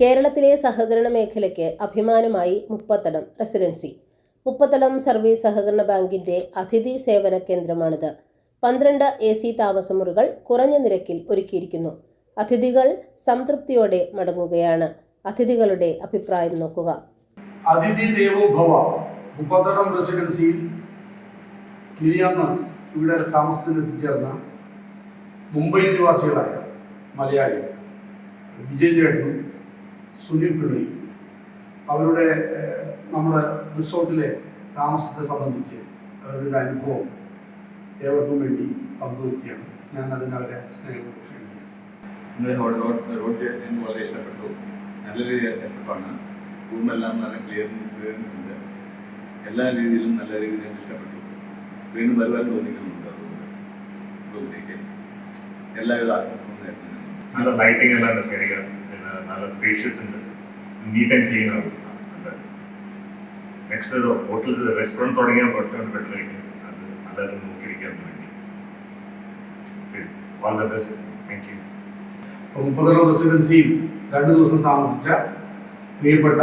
കേരളത്തിലെ സഹകരണ മേഖലയ്ക്ക് അഭിമാനമായി മുപ്പത്തടം റെസിഡൻസി. മുപ്പത്തടം സർവീസ് സഹകരണ ബാങ്കിന്റെ അതിഥി സേവന കേന്ദ്രമാണിത്. പന്ത്രണ്ട് എ സി താമസമുറികൾ കുറഞ്ഞ നിരക്കിൽ ഒരുക്കിയിരിക്കുന്നു. അതിഥികൾ സംതൃപ്തിയോടെ മടങ്ങുകയാണ്. അതിഥികളുടെ അഭിപ്രായം നോക്കുക. അതിഥി ദേവോഭവ മുപ്പത്തടം റെസിഡൻസിയിൽ മിനിയാന്ന് ഇവിടെ താമസത്തിന് എത്തിച്ചേർന്ന മുംബൈ നിവാസികളായ മലയാളികൾ വിജയ് ചേട്ടനും സുനിൽ പിള്ളയും അവരുടെ നമ്മുടെ റിസോർട്ടിലെ താമസത്തെ സംബന്ധിച്ച് അവരുടെ ഒരു അനുഭവം ഏവർക്കും വേണ്ടി പങ്കുവയ്ക്കുകയാണ് ഞാൻ അതിന് അവരെ സ്നേഹം റോഡ് റോഡ് എനിക്ക് വളരെ ഇഷ്ടപ്പെട്ടു. നല്ല രീതിയിൽ സെറ്റപ്പാണ് റൂമെല്ലാം നല്ല ക്ലിയർ ക്ലിയറൻസ് ഉണ്ട്. എല്ലാ രീതിയിലും നല്ല രീതിയിൽ എനിക്ക് ഇഷ്ടപ്പെട്ടു. വീണ്ടും വരുവാൻ തോന്നിക്കുന്നുണ്ട് അതുകൊണ്ട്. റൂമിലേക്ക് എല്ലാവിധ ആശംസകളും നേരുന്നു. നല്ല ലൈറ്റിംഗ് എല്ലാം ശരിയാണ് നല്ല സ്പേഷ്യസ് ഉണ്ട്. നീറ്റ് ആൻഡ് ക്ലീൻ ആണ് നെക്സ്റ്റ് ഒരു ഹോട്ടൽ റെസ്റ്റോറന്റ് തുടങ്ങിയാൽ കുറച്ചുകൂടി ബെറ്റർ ആയിരിക്കും. അത് നല്ലത് നോക്കിയിരിക്കാൻ വേണ്ടി. All the best thank you Muppathalam റെസിഡൻസിയിൽ രണ്ട് ദിവസം താമസിച്ച പ്രിയപ്പെട്ട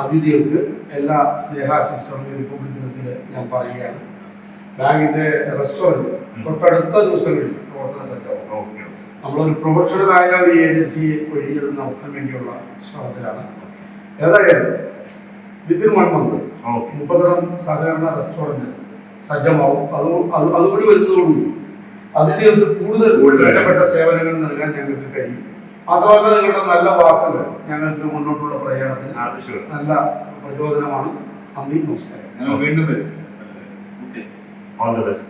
അതിഥികൾക്ക് എല്ലാ സ്നേഹാശംസകളും റിപ്പബ്ലിക് ദിനത്തിൽ ഞാൻ പറയുകയാണ്. ബാങ്കിന്റെ റെസ്റ്റോറന്റ് തൊട്ടടുത്ത ദിവസങ്ങളിൽ നമ്മളൊരു പ്രൊഫഷണലായ ഒരു ഏജൻസിയെ വഴി അത് നടത്താൻ വേണ്ടിയുള്ള ശ്രമത്തിലാണ്. ഏതായാലും വിത്തിൻ വൺ മന്ത് മുപ്പതോളം സഹകരണ റെസ്റ്റോറന്റ് സജ്ജമാവും. അത് അത് അതുകൂടി വരുന്നതോടുകൂടി അതിഥികൾക്ക് കൂടുതൽ കൂടുതൽ. മെച്ചപ്പെട്ട സേവനങ്ങൾ നൽകാൻ ഞങ്ങൾക്ക് കഴിയും. മാത്രമല്ല നിങ്ങളുടെ നല്ല വാക്കുകൾ ഞങ്ങൾക്ക് മുന്നോട്ടുള്ള പ്രയാണത്തിന് നല്ല പ്രചോദനമാണ്. നന്ദി നമസ്കാരം. വീണ്ടും വരും. Okay all the best